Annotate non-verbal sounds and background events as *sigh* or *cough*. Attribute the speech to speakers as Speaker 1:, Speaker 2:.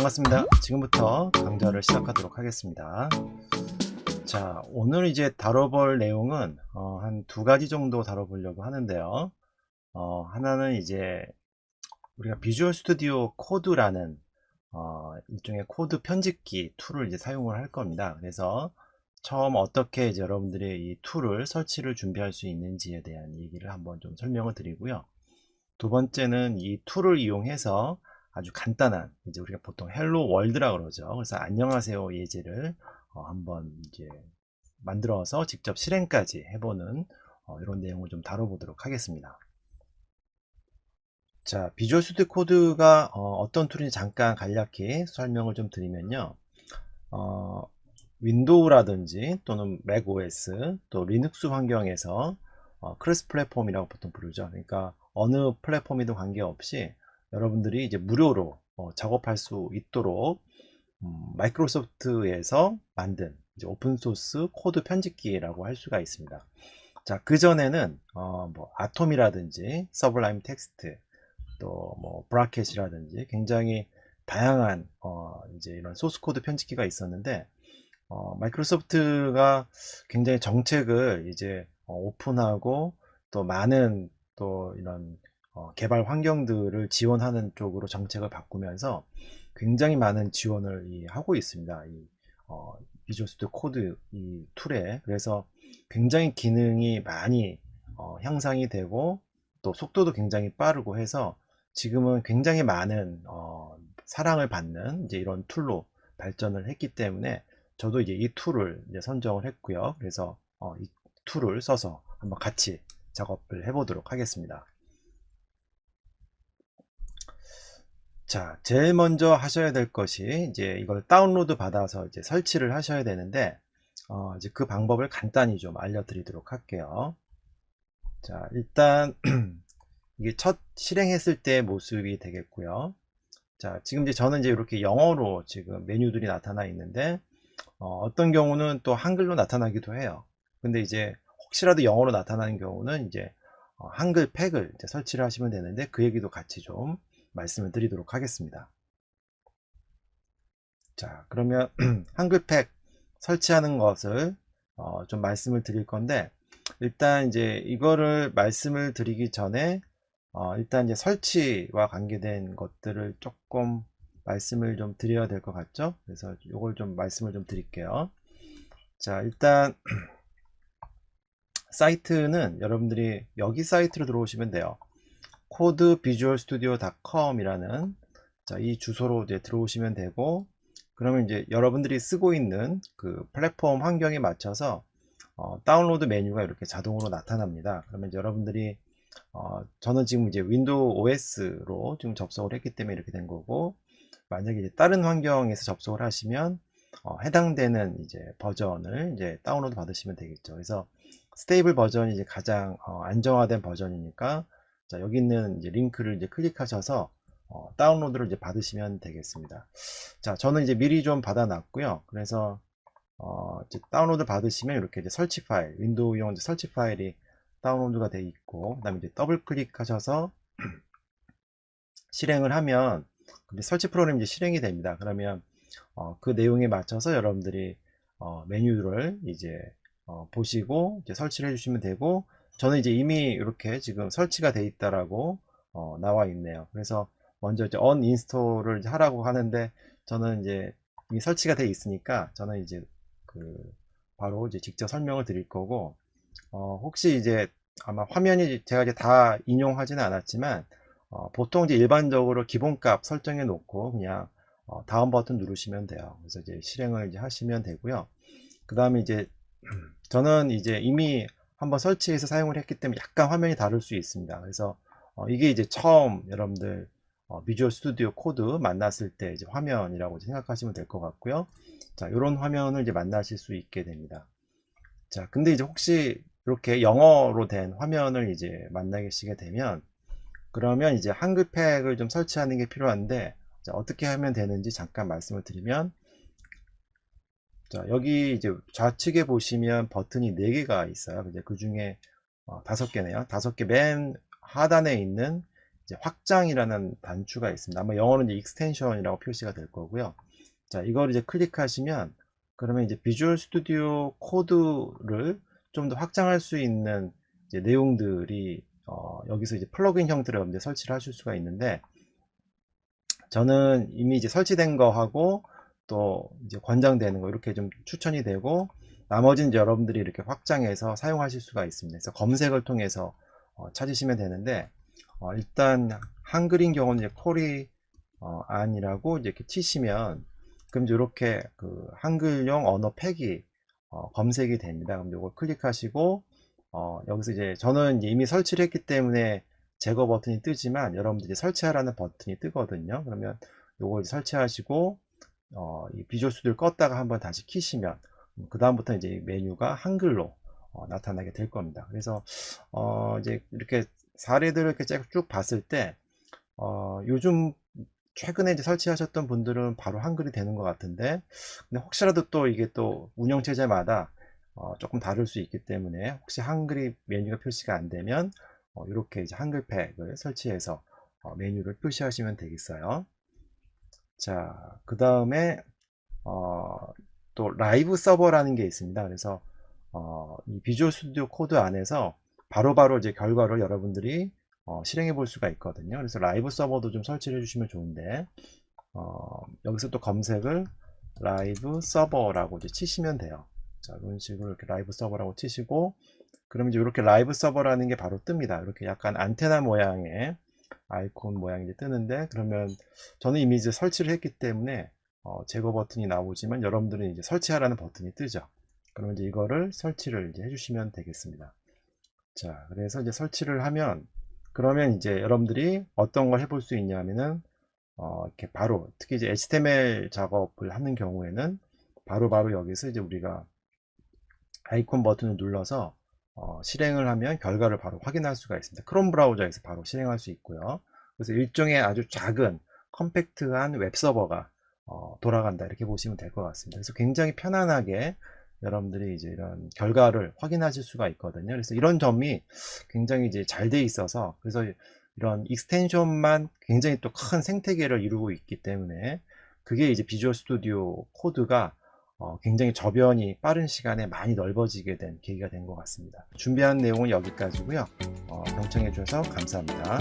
Speaker 1: 반갑습니다. 지금부터 강좌를 시작하도록 하겠습니다. 자, 오늘 이제 다뤄볼 내용은 어, 한두 가지 정도 다뤄보려고 하는데요. 어, 하나는 이제 우리가 비주얼 스튜디오 코드라는 어, 일종의 코드 편집기 툴을 이제 사용을 할 겁니다. 그래서 처음 어떻게 이제 여러분들이 이 툴을 설치를 준비할 수 있는지에 대한 얘기를 한번 좀 설명을 드리고요. 두 번째는 이 툴을 이용해서 아주 간단한 이제 우리가 보통 헬로 월드라 그러죠. 그래서 안녕하세요 예제를 어, 한번 이제 만들어서 직접 실행까지 해보는 어, 이런 내용을 좀 다뤄보도록 하겠습니다. 자, 비주얼 스튜디오 코드가 어, 떤 툴인지 잠깐 간략히 설명을 좀 드리면요. 어, 윈도우라든지 또는 맥 OS 또 리눅스 환경에서 어, 크로스 플랫폼이라고 보통 부르죠. 그러니까 어느 플랫폼이든 관계없이 여러분들이 이제 무료로 어, 작업할 수 있도록 음, 마이크로소프트에서 만든 오픈소스 코드 편집기라고 할 수가 있습니다. 자, 그전에는 어, 뭐 아톰이라든지 서블라임 텍스트 또 뭐 브라켓이라든지 굉장히 다양한 어, 이제 이런 소스 코드 편집기가 있었는데 어, 마이크로소프트가 굉장히 정책을 이제 어, 오픈하고 또 많은 또 이런 어, 개발 환경들을 지원하는 쪽으로 정책을 바꾸면서 굉장히 많은 지원을 이, 하고 있습니다. 이 어, 비주얼 스튜디오 코드 이 툴에 그래서 굉장히 기능이 많이 어, 향상이 되고 또 속도도 굉장히 빠르고 해서 지금은 굉장히 많은 어, 사랑을 받는 이제 이런 툴로 발전을 했기 때문에 저도 이제 이 툴을 이제 선정을 했고요. 그래서 어, 이 툴을 써서 한번 같이 작업을 해보도록 하겠습니다. 자, 제일 먼저 하셔야 될 것이 이제 이걸 다운로드 받아서 이제 설치를 하셔야 되는데 어, 이제 그 방법을 간단히 좀 알려드리도록 할게요. 자, 일단 *clears throat* 이게 첫 실행했을 때 모습이 되겠고요. 자, 지금 이제 저는 이제 이렇게 영어로 지금 메뉴들이 나타나 있는데 어, 떤 경우는 또 한글로 나타나기도 해요. 근데 이제 혹시라도 영어로 나타나는 경우는 이제 어, 한글 팩을 이제 설치를 하시면 되는데 그 얘기도 같이 좀 말씀을 드리도록 하겠습니다. 자, 그러면 *clears throat* 한글팩 설치하는 것을 어, 좀 말씀을 드릴 건데 일단 이제 이거를 말씀을 드리기 전에 어, 일단 이제 설치와 관계된 것들을 조금 말씀을 좀 드려야 될 것 같죠? 그래서 이걸 좀 말씀을 좀 드릴게요. 자, 일단 *clears throat* 사이트는 여러분들이 여기 사이트로 들어오시면 돼요. codevisualstudio.com이라는 이 주소로 이제 들어오시면 되고 그러면 이제 여러분들이 쓰고 있는 그 플랫폼 환경에 맞춰서 어, 다운로드 메뉴가 이렇게 자동으로 나타납니다. 그러면 이제 여러분들이 어, 저는 지금 이제 윈도우 OS로 지금 접속을 했기 때문에 이렇게 된 거고 만약에 이제 다른 환경에서 접속을 하시면 어, 해당되는 이제 버전을 이제 다운로드 받으시면 되겠죠. 그래서 스테이블 버전이 이제 가장 어, 안정화된 버전이니까 자, 여기 있는 이제 링크를 이제 클릭하셔서 어, 다운로드를 이제 받으시면 되겠습니다. 자, 저는 이제 미리 좀 받아놨고요. 그래서 어, 다운로드 받으시면 이렇게 이제 설치 파일, 윈도우용 이제 설치 파일이 다운로드가 돼 있고, 그다음에 더블 클릭하셔서 *clears throat* 실행을 하면 설치 프로그램이 이제 실행이 됩니다. 그러면 어, 그 내용에 맞춰서 여러분들이 어, 메뉴를 이제 어, 보시고 이제 설치를 해주시면 되고 저는 이제 이미 이렇게 지금 설치가 돼 있다라고 어, 나와 있네요. 그래서 먼저 이제 언인스톨을 하라고 하는데 저는 이제 이미 설치가 돼 있으니까 저는 이제 그 바로 이제 직접 설명을 드릴 거고 어, 혹시 이제 아마 화면이 제가 이제 다 인용하지는 않았지만 어, 보통 이제 일반적으로 기본값 설정해 놓고 그냥 어, 다음 버튼 누르시면 돼요. 그래서 이제 실행을 이제 하시면 되고요. 그 다음에 이제 *clears throat* 저는 이제 이미 한번 설치해서 사용을 했기 때문에 약간 화면이 다를 수 있습니다. 그래서 어, 이게 이제 처음 여러분들 어, 비주얼 스튜디오 코드 만났을 때 이제 화면이라고 생각하시면 될 것 같고요. 자, 이런 화면을 이제 만나실 수 있게 됩니다. 자, 근데 이제 혹시 이렇게 영어로 된 화면을 이제 만나시게 되면 그러면 이제 한글 팩을 좀 설치하는 게 필요한데 자, 어떻게 하면 되는지 잠깐 말씀을 드리면 자, 여기 이제 좌측에 보시면 버튼이 4개가 있어요. 이제 그 중에 어, 5개네요. 5개 맨 하단에 있는 확장이라는 단추가 있습니다. 아마 영어는 이제 익스텐션이라고 표시가 될 거고요. 자, 이걸 이제 클릭하시면 그러면 이제 비주얼 스튜디오 코드를 좀 더 확장할 수 있는 내용들이 어, 여기서 이제 플러그인 형태로 이제 설치를 하실 수가 있는데 저는 이미 이제 설치된 거 하고 또 이제 권장되는 거 이렇게 좀 추천이 되고 나머지는 여러분들이 이렇게 확장해서 사용하실 수가 있습니다. 그래서 검색을 통해서 어, 찾으시면 되는데 어, 일단 한글인 경우는 이제 코리 어, 안이라고 이렇게 치시면 그럼 이렇게 그 한글용 언어 팩이 어, 검색이 됩니다. 그럼 이걸 클릭하시고 어, 여기서 이제 저는 이제 이미 설치를 했기 때문에 제거 버튼이 뜨지만 여러분들이 설치하라는 버튼이 뜨거든요. 그러면 이제 설치하시고 어, 이 비주얼 스튜디오를 껐다가 한번 다시 키시면 그 다음부터 이제 메뉴가 한글로 어, 나타나게 될 겁니다. 그래서 어, 이제 이렇게 사례들을 이렇게 쭉 봤을 때 어, 요즘 최근에 이제 설치하셨던 분들은 바로 한글이 되는 것 같은데 근데 혹시라도 또 이게 또 운영 체제마다 어, 조금 다를 수 있기 때문에 혹시 한글이 메뉴가 표시가 안 되면 어, 이렇게 이제 한글팩을 설치해서 어, 메뉴를 표시하시면 되겠어요. 자, 그 다음에 어, 또 라이브 서버라는 게 있습니다. 그래서 어, 이 비주얼 스튜디오 코드 안에서 바로 바로 이제 결과를 여러분들이 어, 실행해 볼 수가 있거든요. 그래서 라이브 서버도 좀 설치를 해주시면 좋은데 어, 여기서 또 검색을 라이브 서버라고 이제 치시면 돼요. 자, 이런 식으로 이렇게 라이브 서버라고 치시고 그러면 이제 이렇게 라이브 서버라는 게 바로 뜹니다. 이렇게 약간 안테나 모양의 아이콘 모양이 뜨는데 그러면 저는 이미 이제 설치를 했기 때문에 어, 제거 버튼이 나오지만 여러분들은 이제 설치하라는 버튼이 뜨죠. 그러면 이제 이거를 설치를 이제 해주시면 되겠습니다. 자, 그래서 이제 설치를 하면 그러면 이제 여러분들이 어떤 걸 해볼 수 있냐면은 어, 이렇게 바로 특히 이제 HTML 작업을 하는 경우에는 바로바로 바로 여기서 이제 우리가 아이콘 버튼을 눌러서 어, 실행을 하면 결과를 바로 확인할 수가 있습니다. 크롬 브라우저에서 바로 실행할 수 있고요. 그래서 일종의 아주 작은 컴팩트한 웹 서버가 어, 돌아간다 이렇게 보시면 될 것 같습니다. 그래서 굉장히 편안하게 여러분들이 이제 이런 결과를 확인하실 수가 있거든요. 그래서 이런 점이 굉장히 이제 잘 돼 있어서 그래서 이런 익스텐션만 굉장히 또 큰 생태계를 이루고 있기 때문에 그게 이제 비주얼 스튜디오 코드가 어, 굉장히 저변이 빠른 시간에 많이 넓어지게 된 계기가 된 것 같습니다. 준비한 내용은 여기까지고요. 어, 경청해 주셔서 감사합니다.